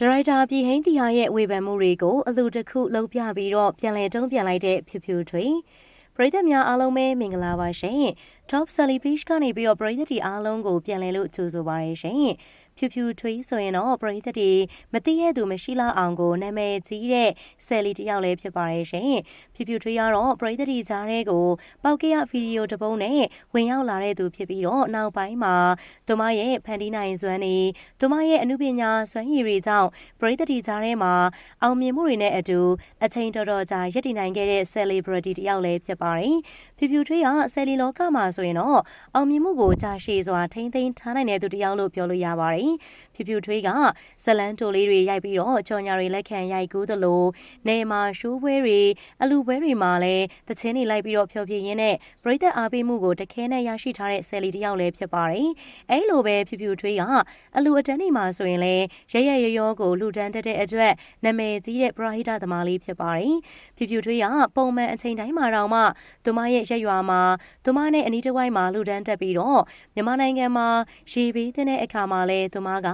ဒရိုက်တာပြည်ဟိန်းတီဟာရဲ့ဝေဖန်မှုတွေကိုအလူတစ်ခုလုံးပြပြီးတော့ပြန်လည်တုံးပြန်လိုက်တဲ့ဖြူဖြူထွေပရိသတ်များအားလုံးပဲမင်္ဂလာပါရှင် Top Sally Beach ကနေပြီးတော့ပရိသတ်တီအားလုံးကိုပြန်လည်လို့ကြိုဆိုပါရရှင် ဖြူဖြူထွေးဆိုရင်တော့ပရိသတ်တီမသိရသူမရှိလောက်အောင်ကိုနာမည်ကြီးတဲ့ဆယ်လီတယောက်လည်းဖြစ်ပါရဲ့ရှင်ဖြူဖြူထွေးကတော့ပရိသတ်တီကြားတဲ့ကိုပောက်ကရဗီဒီယိုတစ်ပုဒ်နဲ့ဝင်ရောက်လာတဲ့သူဖြစ်ပြီးတော့နောက်ပိုင်းမှာသူမရဲ့ဖန်တီးနိုင်စွမ်းနေသူမရဲ့အမှုပညာစွမ်းရည်တွေကြောင့်ပရိသတ်တီကြားထဲမှာအောင်မြင်မှုတွေနဲ့အတူအချိန်တော်တော်ကြာရည်တည်နိုင်ခဲ့တဲ့ celebrity တယောက်လည်းဖြစ်ပါတယ်ဖြူဖြူထွေးကဆယ်လီလောကမှာဆိုရင်တော့အောင်မြင်မှုကိုကြာရှည်စွာထိမ့်သိမ်းထားနိုင်တဲ့သူတယောက်လို့ပြောလို့ရပါတယ်ဖြူဖြူထွေးကဇလန်းတိုလေးတွေရိုက်ပြီးတော့ကြော်ညာတွေလက်ခံရိုက်ကူးသလိုနေမှာရှိုးပွဲတွေအလူပွဲတွေမှာလည်းသချင်းတွေလိုက်ပြီးတော့ဖျော်ဖြေရင်းနဲ့ပရိသတ်အားပေးမှုကိုတခဲနဲ့ရရှိထားတဲ့ဆယ်လီတယောက်လည်းဖြစ်ပါတယ်အဲလိုပဲဖြူဖြူထွေးကအလူအတန်းတွေမှာဆိုရင်လည်းရရရရောကိုလူတန်းတက်တဲ့အတွက်နာမည်ကြီးတဲ့ပရာဟိတသမားလေးဖြစ်ပါတယ်ဖြူဖြူထွေးကပုံမှန်အချိန်တိုင်းမှာတော့မှသူမရဲ့ရက်ရွာမှာသူမနဲ့အနီးတစ်ဝိုက်မှာလူတန်းတက်ပြီးတော့မြန်မာနိုင်ငံမှာရေဘေးတဲ့အခါမှာလည်းသူမက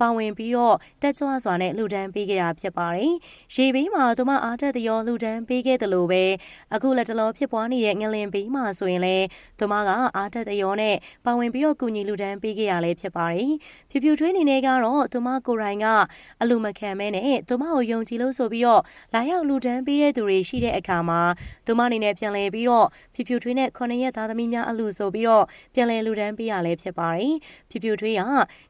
ပါဝင်ပြီးတော့တက်ကြွစွာနဲ့လှူဒန်းပေးခဲ့တာဖြစ်ပါတယ်။ရေဘေးမှာသူမအားတက်သရောလှူဒန်းပေးခဲ့တယ်လို့ပဲအခုလက်တလောဖြစ်ပွားနေတဲ့ငလင်ဘေးမှာဆိုရင်လည်းသူမကအားတက်သရောနဲ့ပါဝင်ပြီးတော့ကူညီလှူဒန်းပေးခဲ့ရလဲဖြစ်ပါတယ်။ဖြူဖြူထွေးနေနေကတော့သူမကိုယ်တိုင်ကအလူမခံမဲနဲ့သူမကိုယုံကြည်လို့ဆိုပြီးတော့လာရောက်လှူဒန်းပေးတဲ့သူတွေရှိတဲ့အခါမှာသူမအနေနဲ့ပြန်လည်ပြီးတော့ဖြူဖြူထွေးနဲ့ခုနှစ်ရက်သားသမီးများအလူဆိုပြီးတော့ပြန်လည်လှူဒန်းပေးရလဲဖြစ်ပါတယ်။ဖြူဖြူထွေးက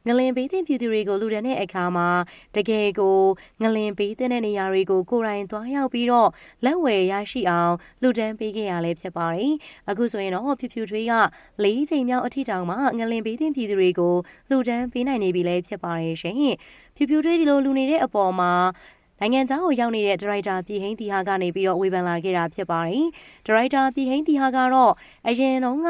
ငလင်ဘေးသင့်ပြည်သူတွေကိုလူဒန်းတဲ့အခါမှာတကယ်ကိုငလင်ပေးတဲ့နေရာတွေကိုကိုယ်တိုင်သွားရောက်ပြီးတော့လက်ဝယ်ရရှိအောင်လူဒန်းပေးခဲ့ရလဲဖြစ်ပါတယ်။အခုဆိုရင်တော့ဖြူဖြူထွေးက၄ချိန်မြောက်အထိတောင်မှငလင်ပေးတဲ့ပြည်သူတွေကိုလူဒန်းပေးနိုင်နေပြီလဲဖြစ်ပါတယ်ရှင်။ဖြူဖြူထွေးဒီလိုလူနေတဲ့အပေါ်မှာ နိုင်ငံသားကိုရောက်နေတဲ့ဒရိုက်တာပြည်ဟိန်းတီဟာကနေပြီးတော့ဝေဖန်လာခဲ့တာဖြစ်ပါတယ်။ဒရိုက်တာပြည်ဟိန်းတီဟာကတော့အရင်တုန်းက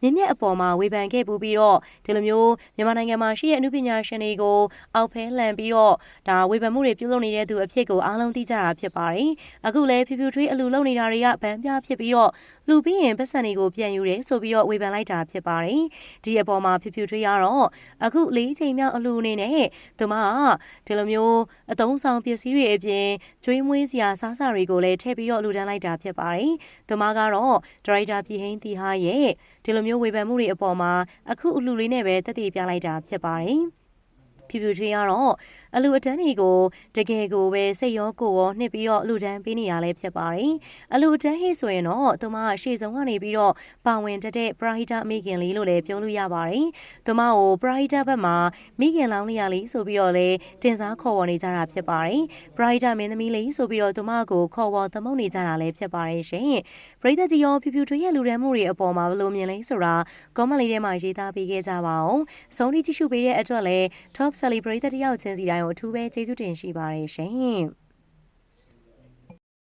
မြင့်မြတ်အပေါ်မှာဝေဖန်ခဲ့ပူပြီးတော့ဒီလိုမျိုးမြန်မာနိုင်ငံမှာရှိတဲ့အမှုပညာရှင်တွေကိုအောက်ဖဲလှန်ပြီးတော့ဒါဝေဖန်မှုတွေပြုလုပ်နေတဲ့သူအဖြစ်ကိုအားလုံးသိကြတာဖြစ်ပါတယ်။အခုလည်းဖြူဖြူထွေးအလူလုံနေတာတွေကဗန်းပြဖြစ်ပြီးတော့လူပြီးရင်ပတ်စံတွေကိုပြန်ယူတယ်ဆိုပြီးတော့ဝေဖန်လိုက်တာဖြစ်ပါတယ်။ဒီအပေါ်မှာဖြူဖြူထွေးကတော့အခု၄ချိန်မြောက်အလူအနေနဲ့သူမကဒီလိုမျိုးအတုံးဆောင်ပစ္စည်းတွေအပြင်ကျွေးမွေးစရာစားစာတွေကိုလည်းထည့်ပြီးတော့လူတန်းလိုက်တာဖြစ်ပါတယ်။သူမကတော့ဒရိုက်တာပြည်ဟိန်းတီဟာရဲ့ဒီလိုမျိုးဝေဖန်မှုတွေအပေါ်မှာအခုအလူလေးနဲ့ပဲတက်တည်ပြလိုက်တာဖြစ်ပါတယ်။ဖြူဖြူထွေးကတော့ အလူအတန်းတွေကိုတကယ်ကိုပဲစိတ်ရောကိုယ်ရောနှစ်ပြီးတော့အလူတန်းပေးနေရလဲဖြစ်ပါတယ်။အလူအတန်းဟိဆိုရင်တော့သူမကရှေ့ဆုံးကနေပြီးတော့ပါဝင်တတဲ့ပရာဟိတမိခင်လေးလို့လည်းပြောလို့ရပါတယ်။သူမကိုပရာဟိတဘက်မှာမိခင်လောင်းလေးရလေးဆိုပြီးတော့လေတင်စားခေါ်ဝေါ်နေကြတာဖြစ်ပါတယ်။ပရာဟိတမင်းသမီးလေးဆိုပြီးတော့သူမကိုခေါ်ဝေါ်သမုတ်နေကြတာလည်းဖြစ်ပါတယ်ရှင်။ပရိသတ်ကြီးရောဖြူဖြူထွေးရဲ့လူရန်မှုတွေအပေါ်မှာဘယ်လိုမြင်လဲဆိုတာကောမန့်လေးထဲမှာရေးသားပေးခဲ့ကြပါအောင်။ဆုံးထိကြည့်ရှုပေးတဲ့အတွက်လည်း Top celebrate တယောက်ချင်းစီတိုင်းကိုအထူးပဲကျေးဇူးတင်ရှိပါတယ်ရှင်။